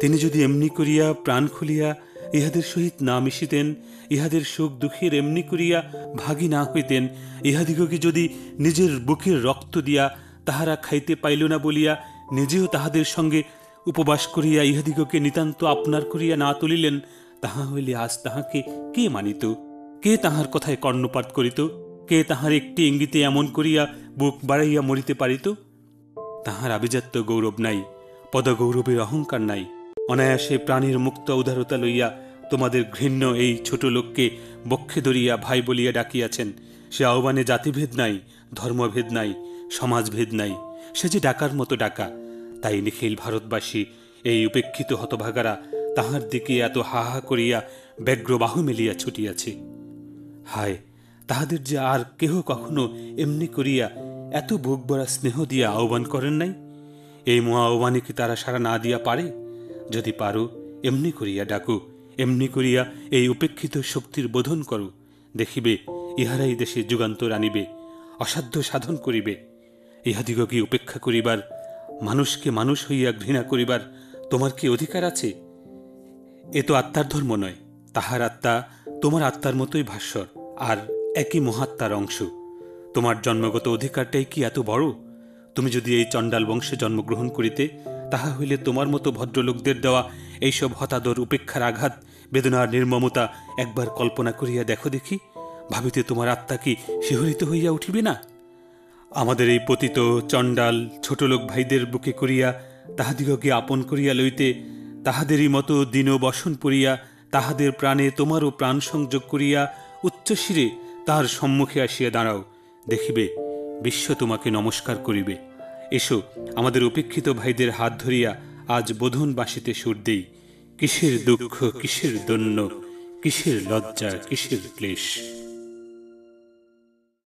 তিনি যদি এমনি করিয়া প্রাণ খুলিয়া ইহাদের সহিত না মিশিতেন, ইহাদের সুখ দুঃখের এমনি করিয়া ভাগী না হইতেন, ইহাদিগকে যদি নিজের বুকের রক্ত দিয়া তাহারা খাইতে পাইল না বলিয়া নিজেও তাহাদের সঙ্গে উপবাস করিয়া ইহাদিগকে নিতান্ত আপনার করিয়া না তুলিলেন, তাহা হইলে আজ তাহাকে কে মানিত? কে তাহার কথায় কর্ণপাত করিত? কে তাহার একটি ইঙ্গিতে এমন করিয়া বুক বাড়াইয়া মরিতে পারিত? তাহার আভিজাত্য গৌরব নাই, পদগৌরবের অহংকার নাই। অনায়াসে প্রাণীর মুক্ত উদারতা লইয়া তোমাদের ঘৃণ্য এই ছোট লোককে বক্ষে ধরিয়া ভাই বলিয়া ডাকিয়াছেন। সে আহ্বানে জাতিভেদ নাই, ধর্মভেদ নাই, সমাজভেদ নাই, সে যে ডাকার মতো ডাকা, তাই নিখিল ভারতবাসী এই উপেক্ষিত হতভাগারা তাহার দিকে এত হা হা করিয়া ব্যগ্রবাহু মেলিয়া ছুটিয়াছে। হায়, তাহাদের যে আর কেহ কখনো এমনি করিয়া এত বুক ভরা স্নেহ দিয়া আহ্বান করেন নাই? এই মহা আহ্বানে কি তারা সারা না দিয়া পারে? যদি পারো, এমনি করিয়া ডাকো, এমনি করিয়া এই উপেক্ষিত শক্তির বোধন করো। দেখিবে, ইহারাই দেশে যুগান্তর আনিবে, অসাধ্য সাধন করিবে। ইহাদিগকে উপেক্ষা করিবার, মানুষকে মানুষ হইয়া ঘৃণা করিবার তোমার কি অধিকার আছে? এ তো আত্মার ধর্ম নয়, তাহার আত্মা তোমার আত্মার মতোই ভাস্বর, আর একই মহাত্মার অংশ। তোমার জন্মগত অধিকারটাই কি এত বড়? তুমি যদি এই চণ্ডাল বংশে জন্মগ্রহণ করিতে তাহা হইলে তোমার মতো ভদ্রলোকদের দেওয়া এইসব হতাদর, উপেক্ষার আঘাত, বেদনার নির্মমতা একবার কল্পনা করিয়া দেখো দেখি, ভাবিতে তোমার আত্মা কি শিহরিত হইয়া উঠিবে না? আমাদের এই পতিত চণ্ডাল ছোটলোক ভাইদের বুকে করিয়া তাহাদিগকে আপন করিয়া লইতে, তাহাদেরই মতো দিন বসন পড়িয়া তাহাদের প্রাণে তোমারও প্রাণ সংযোগ করিয়া উচ্চশিরে তাহার সম্মুখে আসিয়া দাঁড়াও, দেখিবে বিশ্ব তোমাকে নমস্কার করিবে। এসো, আমাদের উপেক্ষিত ভাইদের হাত ধরিয়া আজ বোধন বাসিতে সুর দেই। কিসের দুঃখ, কিসের দন্য কিসের লজ্জা, কিসের ক্লেশ?